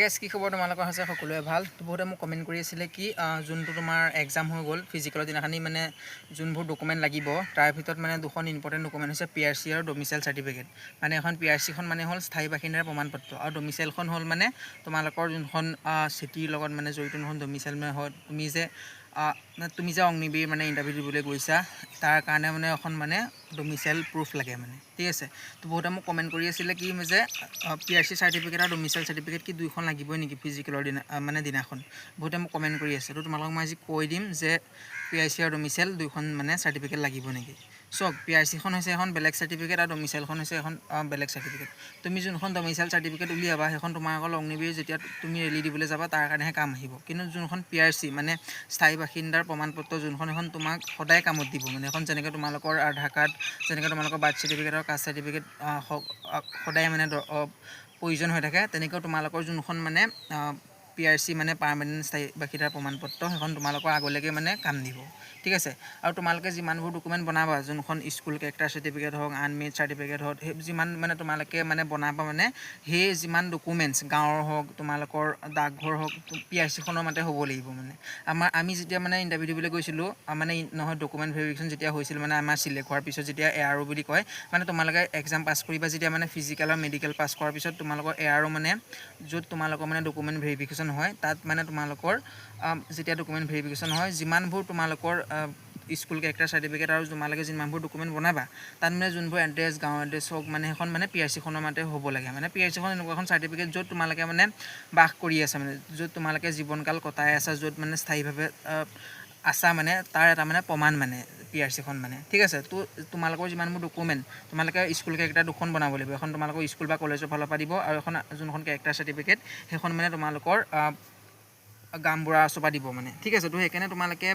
Guys কি খবৰ তোমালোকৰ হৈছে? সকলোৱে ভালো? বহুতে মোক কমেণ্ট কৰি আছিলে কি যোনটো তোমাৰ এক্সাম হৈ গ'ল ফিজিকেলৰ দিনাখনি মানে যোনবোৰ ডকুমেণ্ট লাগিব, তাৰ ভিতৰত মানে দুখন ইম্পৰ্টেণ্ট ডকুমেণ্ট হৈছে পি আৰ চি আৰু ডমিচাইল চাৰ্টিফিকেট মানে এখন পি আৰ চিখন মানে হ'ল স্থায়ী বাসিন্দাৰ প্ৰমাণপত্ৰ আৰু ডমিচাইলখন হ'ল মানে তোমালোকৰ যোনখন চিটিৰ লগত মানে জড়িত যোনখন ডমিচাইল মানে হয়, তুমি যে তুমি যে অগ্নিবীৰ মানে ইণ্টাৰভিউ দিবলৈ গৈছা, তাৰ কাৰণে মানে এখন মানে ডমিচাইল প্ৰুফ লাগে মানে ঠিক আছে? তো বহুতে মোক কমেণ্ট কৰি আছিলে কি যে পি আৰ চি চাৰ্টিফিকেট আৰু ডমিচাইল চাৰ্টিফিকেট কি দুইখন লাগিবই নেকি ফিজিকেলৰ দিনা মানে দিনাখন? বহুতে মোক কমেণ্ট কৰি আছে, তো তোমালোকক মই আজি কৈ দিম যে পি আৰ চি আৰু ডমিচাইল দুইখন মানে চাৰ্টিফিকেট লাগিব নেকি। চাওক পি আৰ চিখন হৈছে এখন বেলেগ চাৰ্টিফিকেট আৰু ডমিচাইলখন হৈছে এখন বেলেগ চাৰ্টিফিকেট তুমি যোনখন ডমিচাইল চাৰ্টিফিকেট উলিয়াবা সেইখন তোমাৰ অকল অগ্নিবীৰ যেতিয়া তুমি ৰেলি দিবলৈ যাবা তাৰ কাৰণেহে কাম আহিব। কিন্তু যোনখন পি আৰ চি মানে স্থায়ী বাসিন্দাৰ প্ৰমাণপত্ৰ যোনখন এখন তোমাক সদায় কামত দিব। মানে এখন যেনেকৈ তোমালোকৰ আধাৰ কাৰ্ড যেনেকৈ তোমালোকৰ বাৰ্থ চাৰ্টিফিকেট আৰু কাষ্ট চাৰ্টিফিকেট সদায় মানে প্ৰয়োজন হৈ থাকে তেনেকৈ তোমালোকৰ যোনখন মানে পি আৰ চি মানে পাৰ্মানেণ্ট স্থায়ী বাসিন্দাৰ প্ৰমাণপত্ৰ, সেইখন তোমালোকৰ আগলৈকে মানে কাম দিব। ঠিক আছে? আৰু তোমালোকে যিমানবোৰ ডকুমেণ্ট বনাবা, যোনখন স্কুল কেৰেক্টাৰ চাৰ্টিফিকেট হওক আনমেৰিড চাৰ্টিফিকেট হওক, সেই যিমান মানে তোমালোকে মানে বনাবা মানে সেই যিমান ডকুমেণ্টছ গাঁৱৰ হওক, তোমালোকৰ ডাকঘৰ হওক পি আৰ চিখনৰ মতে হ'ব লাগিব মানে। আমাৰ, আমি যেতিয়া মানে ইণ্টাৰভিউ দিবলৈ গৈছিলোঁ মানে নহয় ডকুমেণ্ট ভেৰিফিকেশ্যন যেতিয়া হৈছিল মানে আমাৰ চিলেক্ট হোৱাৰ পিছত যেতিয়া এ আৰ বুলি কয় মানে তোমালোকে এক্সাম পাছ কৰিবা যেতিয়া মানে ফিজিকেল আৰু মেডিকেল পাছ কৰাৰ পিছত তোমালোকৰ এ আৰ মানে য'ত তোমালোকৰ মানে ডকুমেণ্ট ভেৰিফিকেশ্যন হয়, তাত মানে তোমালোকৰ যেতিয়া ডকুমেণ্ট ভেৰিফিকেশ্যন হয়, যিমানবোৰ তোমালোকৰ স্কুল কেৰেক্টাৰ চাৰ্টিফিকেট আৰু তোমালোকে যিমানবোৰ ডকুমেণ্ট বনাবা, তাত মানে যোনবোৰ এড্ৰেছ গাঁৱৰ এড্ৰেছ হওক মানে সেইখন মানে পি আৰ চিখনৰ মতে হ'ব লাগে। মানে পি আৰ চিখন এনেকুৱা এখন চাৰ্টিফিকেট য'ত তোমালোকে মানে বাস কৰি আছা মানে য'ত তোমালোকে জীৱনকাল কটাই আছা, য'ত মানে স্থায়ীভাৱে আছা মানে তাৰ এটা মানে প্ৰমাণ মানে পি আৰ চিখন মানে। ঠিক আছে তো তোমালোকৰ যিমানবোৰ ডকুমেণ্ট তোমালোকে স্কুল কেৰেক্টাৰ দুখন বনাব লাগিব। এখন তোমালোকৰ স্কুল বা কলেজৰ ফালৰ পৰা দিব আৰু এখন যোনখন কেৰেক্টাৰ চাৰ্টিফিকেট সেইখন মানে তোমালোকৰ গামবুঢ়া চপা দিব মানে। ঠিক আছে তো সেইকাৰণে তোমালোকে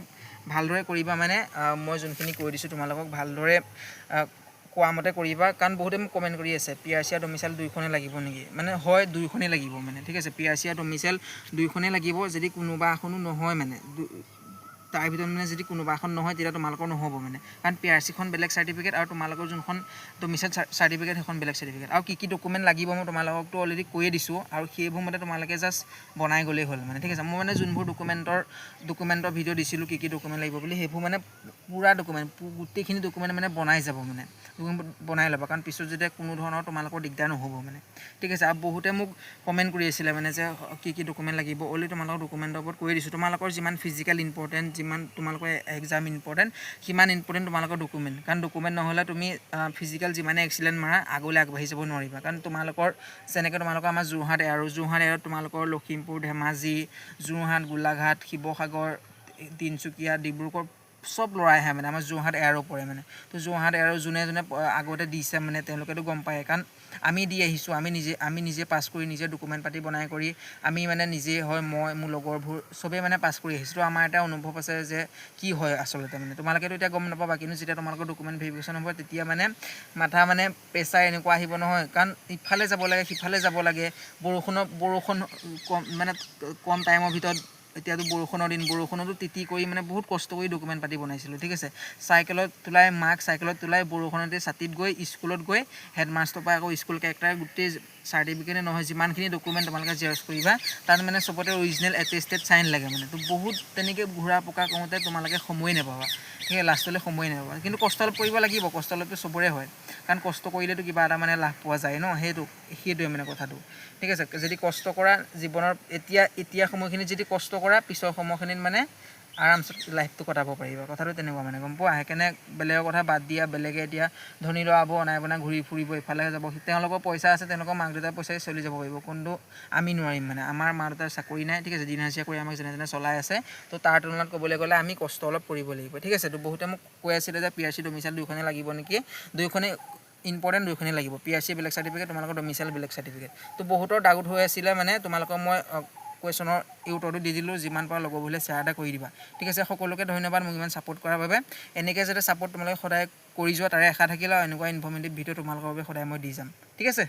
ভালদৰে কৰিবা মানে মই যোনখিনি কৈ দিছোঁ তোমালোকক ভালদৰে কোৱা মতে কৰিবা। কাৰণ বহুতে মোক কমেণ্ট কৰি আছে পি আৰ চি আৰু ডমিচাইল দুইখনে লাগিব নেকি? মানে হয় দুইখনেই লাগিব মানে। ঠিক আছে পি আৰ চি আৰু ডমিচাইল দুইখনেই লাগিব যদি কোনোবা এখনো নহয় মানে। তাৰ মানে যদি কোনোবা এখন নহয়, তেতিয়া তোমালোকৰ নহ'ব মানে। কাৰণ পি আৰ চিখন বেলেগ চাৰ্টিফিকেট আৰু তোমালোকৰ যোনখন ডমিচাইল চাৰ্টিফিকেট সেইখন বেলেগ চাৰ্টিফিকেট আৰু কি কি ডকুমেণ্ট লাগিব মই তোমালোককতো অলৰেডি কৈয়ে দিছোঁ। আৰু সেইবোৰ মতে তোমালোকে জাষ্ট বনাই গ'লেই হ'ল মানে ঠিক আছে? মই মানে যোনবোৰ ডকুমেণ্টৰ ডকুমেণ্টৰ ভিডিঅ' দিছিলোঁ, কি কি ডকুমেণ্ট লাগিব বুলি, সেইবোৰ মানে পূৰা ডকুমেণ্ট গোটেইখিনি ডকুমেণ্ট মানে বনাই যাব মানে। বনাই ল'বা। কাৰণ পিছত যেতিয়া কোনো ধৰণৰ তোমালোকৰ দিগদাৰ নহ'ব মানে। ঠিক আছে? আৰু বহুতে মোক কমেণ্ট কৰি আছিলে মানে যে কি কি ডকুমেণ্ট লাগিব। অলৰেডি তোমালোকৰ ডকুমেণ্টৰ ওপৰত কৈ দিছোঁ। তোমালোকৰ যিমান ফিজিকেল ইম্পৰ্টেণ্ট যিমান তোমালোকৰ এক্সাম ইম্পৰ্টেণ্ট সিমান ইম্পৰ্টেণ্ট তোমালোকৰ ডকুমেণ্ট কাৰণ ডকুমেণ্ট নহ'লে তুমি ফিজিকেল যিমানে এক্সিলেণ্ট মাৰা আগলৈ আগবাঢ়ি যাব নোৱাৰিবা। কাৰণ তোমালোকৰ যেনেকৈ তোমালোকৰ আমাৰ যোৰহাট এয়াৰ যোৰহাট এয়াৰত তোমালোকৰ লখিমপুৰ ধেমাজি যোৰহাট গোলাঘাট শিৱসাগৰ তিনিচুকীয়া ডিব্ৰুগড় চব ল'ৰাই আহে মানে আমাৰ যোৰহাট এয়াৰো পৰে মানে। তো যোৰহাট এয়াৰো যোনে যোনে আগতে দিছে মানে তেওঁলোকেতো গম পায়। কাৰণ আমি দি আহিছোঁ, আমি নিজে আমি নিজে পাছ কৰি নিজে ডকুমেণ্ট পাতি বনাই কৰি, আমি মানে নিজে হয়, মই, মোৰ লগৰবোৰ চবেই মানে পাছ কৰি আহিছোঁ। আমাৰ এটা অনুভৱ আছে যে কি হয় আচলতে মানে। তোমালোকেতো এতিয়া গম নাপাবা, কিন্তু যেতিয়া তোমালোকৰ ডকুমেণ্ট ভেৰিফিকেশ্যন হ'ব, তেতিয়া মানে মাথা মানে প্ৰেছাৰ এনেকুৱা আহিব নহয়। কাৰণ ইফালে যাব লাগে, সিফালে যাব লাগে। বৰষুণৰ, বৰষুণ কম মানে কম টাইমৰ ভিতৰত এতিয়াতো বৰষুণৰ দিন, বৰষুণতো তিতি কৰি মানে বহুত কষ্ট কৰি ডকুমেণ্ট পাতি বনাইছিলোঁ, ঠিক আছে? চাইকেলত তোলাই মাক, চাইকেলত তোলাই বৰষুণতে ছাতিত গৈ, স্কুলত গৈ হেডমাষ্টৰ পৰা আকৌ স্কুল কেৰেক্টাৰ গোটেই চাৰ্টিফিকেটে নহয়, যিমানখিনি ডকুমেণ্ট তোমালোকে জেৰক্স কৰিবা, তাত মানে চবতে অৰিজিনেল এটেষ্টেড চাইন লাগে মানে। তো বহুত তেনেকৈ ঘূৰা পকা কৰোঁতে তোমালোকে সময়ে নাপাবা। সেই লাষ্টলৈ সময়ে নাপাবা। কিন্তু কষ্ট অলপ কৰিব লাগিব কষ্ট অলপতো চবৰে হয়। কাৰণ কষ্ট কৰিলেতো কিবা এটা মানে লাভ পোৱা যায় ন? সেইটো, সেইটোৱে মানে কথাটো। ঠিক আছে, যদি কষ্ট কৰা জীৱনৰ, এতিয়া এতিয়া সময়খিনিত যদি কষ্ট কৰা, পিছৰ সময়খিনিত মানে আৰামছে লাইফটো কটাব পাৰিবা। কথাটো তেনেকুৱা মানে গম পোৱা? সেইকাৰণে বেলেগৰ কথা বাদ দিয়া, বেলেগে এতিয়া ধনী ল'ৰাব অনাই বনাই ঘূৰি ফুৰিব ইফালে যাব। তেওঁলোকৰ পইচা আছে, তেওঁলোকৰ মাক দেউতাৰ পইচাই চলি যাব পাৰিব। কিন্তু আমি নোৱাৰিম মানে। আমাৰ মা দেউতাৰ চাকৰি নাই, ঠিক আছে? দিন হাজিৰা কৰি আমাক যেনে তেনে চলাই আছে, তো তাৰ তুলনাত ক'বলৈ গ'লে আমি কষ্ট অলপ কৰিব লাগিব, ঠিক আছে? তো বহুতে মোক কৈ আছিলে যে পি আৰ চি ডমিচাইল দুইখনে লাগিব নেকি? দুইখনে ইম্পৰ্টেণ্ট দুইখনেই লাগিব। পি আৰ চি বেলেগ চাৰ্টিফিকেট তোমালোকৰ ডমিচাইল বেলেগ চাৰ্টিফিকেট তো বহুতৰ ডাউট হৈ আছিলে মানে তোমালোকক মই কুৱেশ্যনৰ এই উত্তৰটো দি দিলোঁ যিমান পাৰা লগৰবোৰলৈ শ্বেয়াৰ এটা কৰি দিবা। ঠিক আছে সকলোকে ধন্যবাদ মোক ইমান ছাপোৰ্ট কৰাৰ বাবে। এনেকৈ যাতে ছাপোৰ্ট তোমালোকে সদায় কৰি যোৱা তাৰে আশা থাকিলে আৰু এনেকুৱা ইনফৰ্মেটিভ ভিডিঅ' তোমালোকৰ বাবে সদায় মই দি যাম। ঠিক আছে?